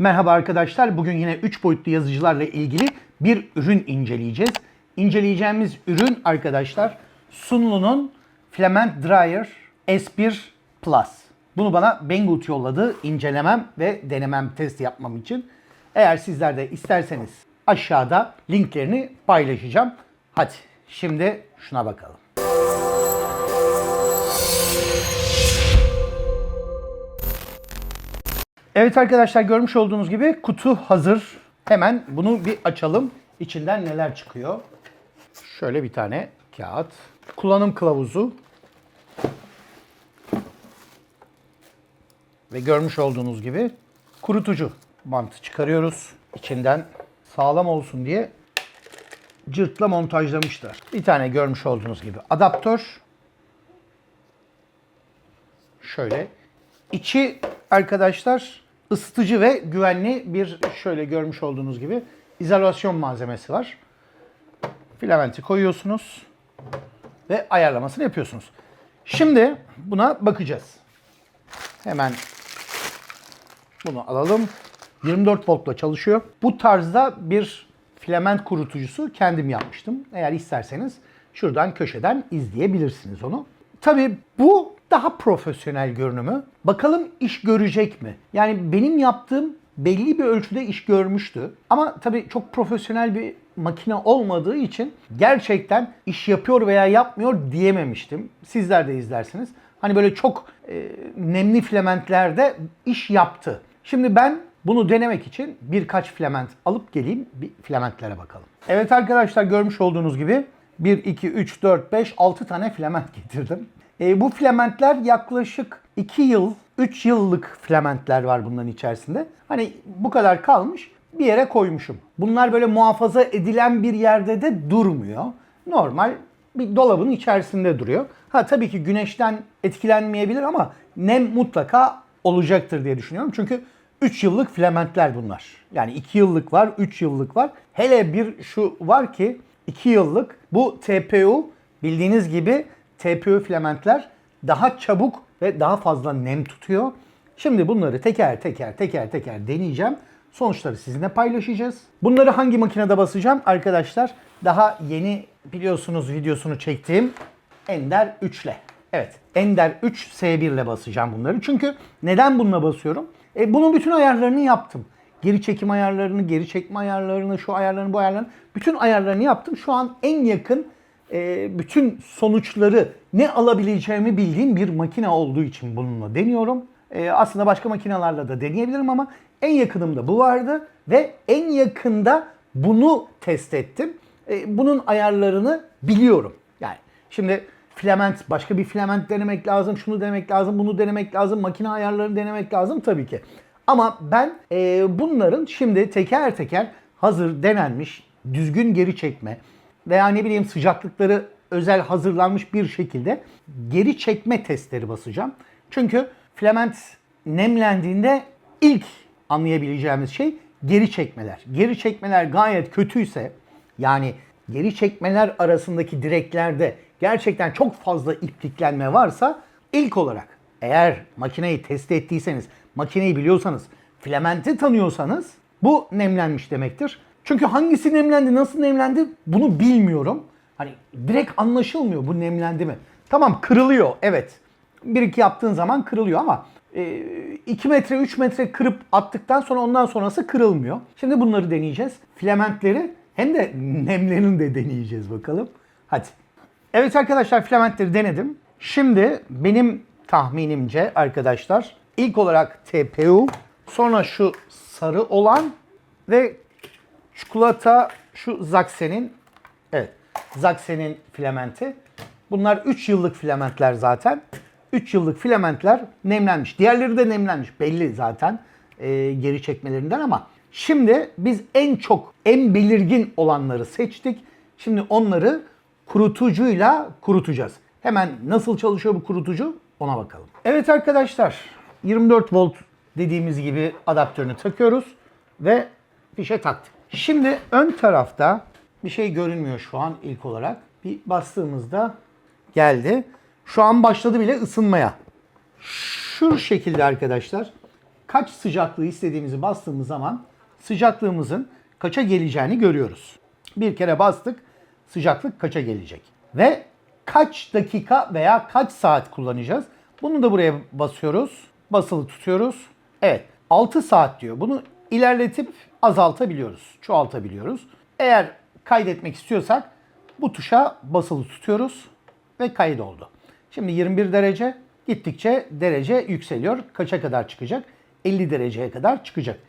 Merhaba arkadaşlar. Bugün yine 3 boyutlu yazıcılarla ilgili bir ürün inceleyeceğiz. İnceleyeceğimiz ürün arkadaşlar Sunlu'nun Filament Dryer S1 Plus. Bunu bana Banggood yolladı incelemem ve denemem test yapmam için. Eğer sizler de isterseniz aşağıda linklerini paylaşacağım. Hadi şimdi şuna bakalım. Evet arkadaşlar görmüş olduğunuz gibi kutu hazır. Hemen bunu bir açalım. İçinden neler çıkıyor? Şöyle bir tane kağıt. Kullanım kılavuzu. Ve görmüş olduğunuz gibi kurutucu bantı çıkarıyoruz. İçinden sağlam olsun diye cırtla montajlamışlar. Bir tane görmüş olduğunuz gibi adaptör. Şöyle. İçi arkadaşlar ısıtıcı ve güvenli bir şöyle görmüş olduğunuz gibi izolasyon malzemesi var. Filamenti koyuyorsunuz ve ayarlamasını yapıyorsunuz. Şimdi buna bakacağız. Hemen bunu alalım. 24 voltla çalışıyor. Bu tarzda bir filament kurutucusu kendim yapmıştım. Eğer isterseniz şuradan köşeden izleyebilirsiniz onu. Tabii bu daha profesyonel görünümü. Bakalım iş görecek mi? Yani benim yaptığım belli bir ölçüde iş görmüştü. Ama tabii çok profesyonel bir makine olmadığı için gerçekten iş yapıyor veya yapmıyor diyememiştim. Sizler de izlersiniz. Hani böyle çok e, nemli filamentlerde iş yaptı. Şimdi ben bunu denemek için birkaç filament alıp geleyim bir filamentlere bakalım. Evet arkadaşlar görmüş olduğunuz gibi 1, 2, 3, 4, 5, 6 tane filament getirdim. E, bu filamentler yaklaşık 2 yıl, 3 yıllık filamentler var bunların içerisinde. Hani bu kadar kalmış bir yere koymuşum. Bunlar böyle muhafaza edilen bir yerde de durmuyor. Normal bir dolabın içerisinde duruyor. Ha tabii ki güneşten etkilenmeyebilir ama nem mutlaka olacaktır diye düşünüyorum. Çünkü 3 yıllık filamentler bunlar. Yani 2 yıllık var, 3 yıllık var. Hele bir şu var ki 2 yıllık bu TPU bildiğiniz gibi TPU filamentler daha çabuk ve daha fazla nem tutuyor. Şimdi bunları teker teker teker teker deneyeceğim. Sonuçları sizinle paylaşacağız. Bunları hangi makinede basacağım? Arkadaşlar daha yeni biliyorsunuz videosunu çektiğim Ender 3 ile. Evet Ender 3 S1 ile basacağım bunları. Çünkü neden bununla basıyorum? E, bunun bütün ayarlarını yaptım. Geri çekim ayarlarını, geri çekme ayarlarını, şu ayarlarını, bu ayarlarını. Bütün ayarlarını yaptım. Şu an en yakın e, bütün sonuçları ne alabileceğimi bildiğim bir makine olduğu için bununla deniyorum. E, aslında başka makinelerle de deneyebilirim ama en yakınımda bu vardı ve en yakında bunu test ettim. E, bunun ayarlarını biliyorum. Yani şimdi filament, başka bir filament denemek lazım, şunu denemek lazım, bunu denemek lazım, makine ayarlarını denemek lazım tabii ki. Ama ben e, bunların şimdi teker teker hazır denenmiş, düzgün geri çekme veya ne bileyim sıcaklıkları özel hazırlanmış bir şekilde geri çekme testleri basacağım. Çünkü filament nemlendiğinde ilk anlayabileceğimiz şey geri çekmeler. Geri çekmeler gayet kötüyse yani geri çekmeler arasındaki direklerde gerçekten çok fazla ipliklenme varsa ilk olarak eğer makineyi test ettiyseniz, makineyi biliyorsanız, filamenti tanıyorsanız bu nemlenmiş demektir. Çünkü hangisi nemlendi, nasıl nemlendi bunu bilmiyorum. Hani direkt anlaşılmıyor bu nemlendi mi. Tamam kırılıyor evet. Bir iki yaptığın zaman kırılıyor ama 2 metre 3 metre kırıp attıktan sonra ondan sonrası kırılmıyor. Şimdi bunları deneyeceğiz. Filamentleri hem de nemlerini de deneyeceğiz bakalım. Hadi. Evet arkadaşlar filamentleri denedim. Şimdi benim tahminimce arkadaşlar ilk olarak TPU sonra şu sarı olan ve çikolata şu Zaxxen'in evet Zaxxen'in filamenti. Bunlar 3 yıllık filamentler zaten. 3 yıllık filamentler nemlenmiş. Diğerleri de nemlenmiş. Belli zaten e, geri çekmelerinden ama şimdi biz en çok, en belirgin olanları seçtik. Şimdi onları kurutucuyla kurutacağız. Hemen nasıl çalışıyor bu kurutucu ona bakalım. Evet arkadaşlar 24 volt dediğimiz gibi adaptörünü takıyoruz ve fişe taktık. Şimdi ön tarafta bir şey görünmüyor şu an ilk olarak. Bir bastığımızda geldi. Şu an başladı bile ısınmaya. Şu şekilde arkadaşlar kaç sıcaklığı istediğimizi bastığımız zaman sıcaklığımızın kaça geleceğini görüyoruz. Bir kere bastık sıcaklık kaça gelecek. Ve kaç dakika veya kaç saat kullanacağız? Bunu da buraya basıyoruz. Basılı tutuyoruz. Evet 6 saat diyor. Bunu ilerletip azaltabiliyoruz. Çoğaltabiliyoruz. Eğer kaydetmek istiyorsak bu tuşa basılı tutuyoruz ve kaydoldu. Şimdi 21 derece gittikçe derece yükseliyor. Kaça kadar çıkacak? 50 dereceye kadar çıkacak.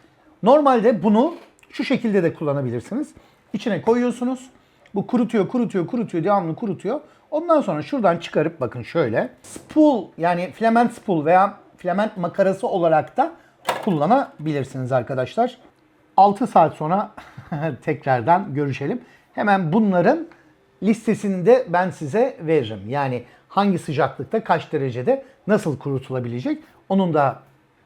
Normalde bunu şu şekilde de kullanabilirsiniz. İçine koyuyorsunuz. Bu kurutuyor, kurutuyor, kurutuyor, devamlı kurutuyor. Ondan sonra şuradan çıkarıp bakın şöyle spool yani filament spool veya filament makarası olarak da kullanabilirsiniz arkadaşlar. 6 saat sonra tekrardan görüşelim. Hemen bunların listesini de ben size veririm. Yani hangi sıcaklıkta, kaç derecede nasıl kurutulabilecek onun da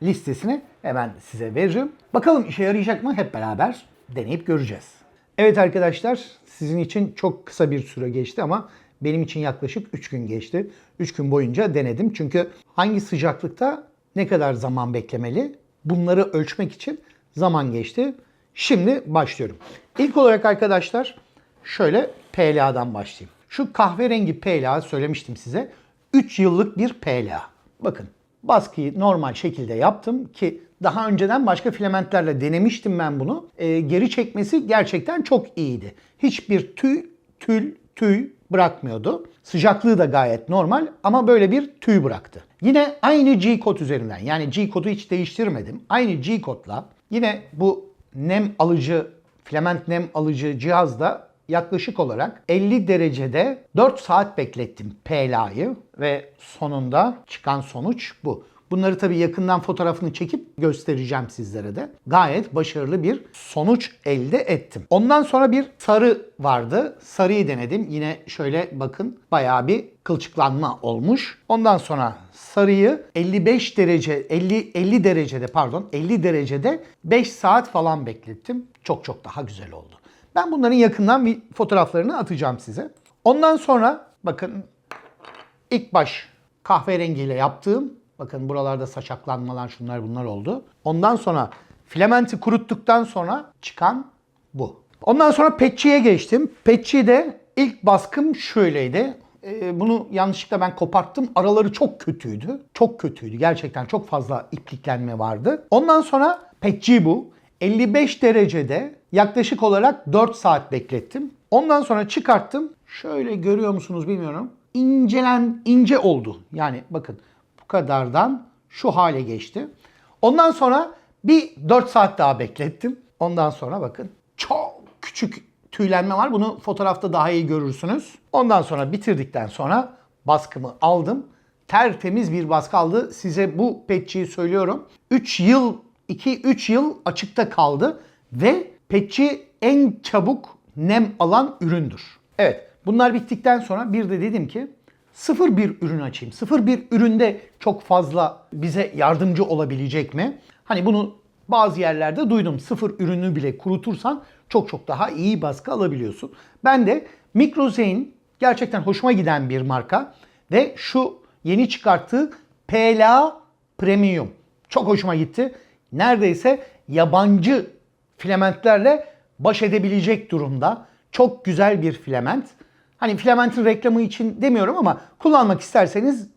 listesini hemen size veririm. Bakalım işe yarayacak mı hep beraber deneyip göreceğiz. Evet arkadaşlar sizin için çok kısa bir süre geçti ama benim için yaklaşık 3 gün geçti. 3 gün boyunca denedim. Çünkü hangi sıcaklıkta ne kadar zaman beklemeli bunları ölçmek için zaman geçti. Şimdi başlıyorum. İlk olarak arkadaşlar şöyle PLA'dan başlayayım. Şu kahverengi PLA söylemiştim size. 3 yıllık bir PLA. Bakın baskıyı normal şekilde yaptım ki daha önceden başka filamentlerle denemiştim ben bunu. Ee, geri çekmesi gerçekten çok iyiydi. Hiçbir tüy, tül, tüy bırakmıyordu. Sıcaklığı da gayet normal ama böyle bir tüy bıraktı. Yine aynı G-kod üzerinden yani G-kodu hiç değiştirmedim. Aynı G-kodla yine bu nem alıcı, filament nem alıcı cihazda yaklaşık olarak 50 derecede 4 saat beklettim PLA'yı ve sonunda çıkan sonuç bu. Bunları tabii yakından fotoğrafını çekip göstereceğim sizlere de. Gayet başarılı bir sonuç elde ettim. Ondan sonra bir sarı vardı. Sarıyı denedim. Yine şöyle bakın bayağı bir kılçıklanma olmuş. Ondan sonra sarıyı 55 derece 50 50 derecede pardon 50 derecede 5 saat falan beklettim. Çok çok daha güzel oldu. Ben bunların yakından bir fotoğraflarını atacağım size. Ondan sonra bakın ilk baş kahverengiyle yaptığım bakın buralarda saçaklanmalar şunlar bunlar oldu. Ondan sonra filamenti kuruttuktan sonra çıkan bu. Ondan sonra petçiye geçtim. Petçide ilk baskım şöyleydi. Ee, bunu yanlışlıkla ben koparttım. Araları çok kötüydü. Çok kötüydü. Gerçekten çok fazla ipliklenme vardı. Ondan sonra petçi bu. 55 derecede yaklaşık olarak 4 saat beklettim. Ondan sonra çıkarttım. Şöyle görüyor musunuz bilmiyorum. İncelen ince oldu. Yani bakın bu kadardan şu hale geçti. Ondan sonra bir 4 saat daha beklettim. Ondan sonra bakın çok küçük tüylenme var. Bunu fotoğrafta daha iyi görürsünüz. Ondan sonra bitirdikten sonra baskımı aldım. Tertemiz bir baskı aldı. Size bu petçiyi söylüyorum. 3 yıl 2-3 yıl açıkta kaldı ve petçi en çabuk nem alan üründür. Evet bunlar bittikten sonra bir de dedim ki sıfır bir ürün açayım. Sıfır bir üründe çok fazla bize yardımcı olabilecek mi? Hani bunu bazı yerlerde duydum. Sıfır ürünü bile kurutursan çok çok daha iyi baskı alabiliyorsun. Ben de Microzein gerçekten hoşuma giden bir marka ve şu yeni çıkarttığı PLA Premium çok hoşuma gitti. Neredeyse yabancı filamentlerle baş edebilecek durumda. Çok güzel bir filament. Hani filamentin reklamı için demiyorum ama kullanmak isterseniz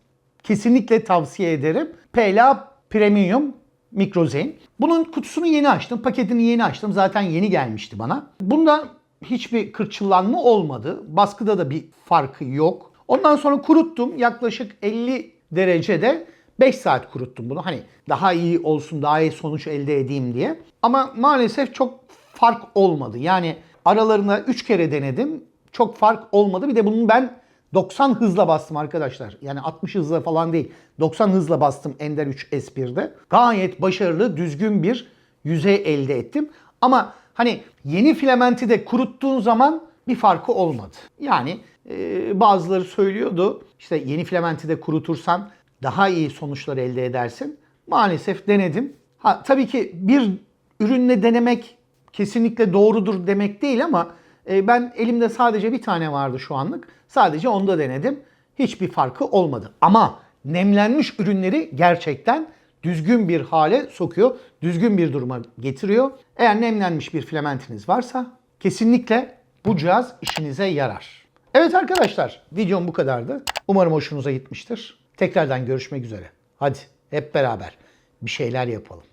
kesinlikle tavsiye ederim. PLA Premium Microzen. Bunun kutusunu yeni açtım, paketini yeni açtım. Zaten yeni gelmişti bana. Bunda hiçbir kırçıllanma olmadı. Baskıda da bir farkı yok. Ondan sonra kuruttum. Yaklaşık 50 derecede 5 saat kuruttum bunu. Hani daha iyi olsun, daha iyi sonuç elde edeyim diye. Ama maalesef çok fark olmadı. Yani aralarında 3 kere denedim. Çok fark olmadı. Bir de bunun ben 90 hızla bastım arkadaşlar. Yani 60 hızla falan değil. 90 hızla bastım Ender 3 S1'de. Gayet başarılı, düzgün bir yüzey elde ettim. Ama hani yeni filamenti de kuruttuğun zaman bir farkı olmadı. Yani e, bazıları söylüyordu işte yeni filamenti de kurutursan daha iyi sonuçlar elde edersin. Maalesef denedim. Ha, tabii ki bir ürünle denemek kesinlikle doğrudur demek değil ama e, ben elimde sadece bir tane vardı şu anlık. Sadece onda denedim. Hiçbir farkı olmadı. Ama nemlenmiş ürünleri gerçekten düzgün bir hale sokuyor. Düzgün bir duruma getiriyor. Eğer nemlenmiş bir filamentiniz varsa kesinlikle bu cihaz işinize yarar. Evet arkadaşlar videom bu kadardı. Umarım hoşunuza gitmiştir. Tekrardan görüşmek üzere. Hadi hep beraber bir şeyler yapalım.